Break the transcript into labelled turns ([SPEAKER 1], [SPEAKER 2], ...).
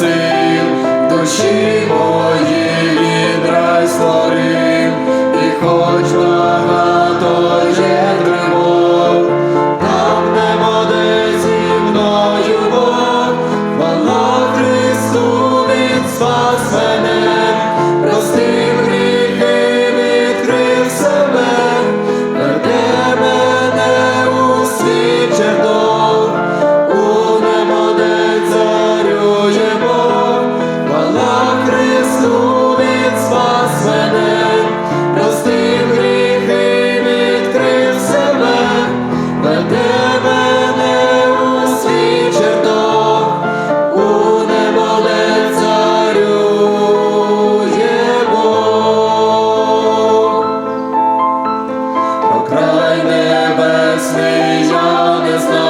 [SPEAKER 1] сил душі моїй. No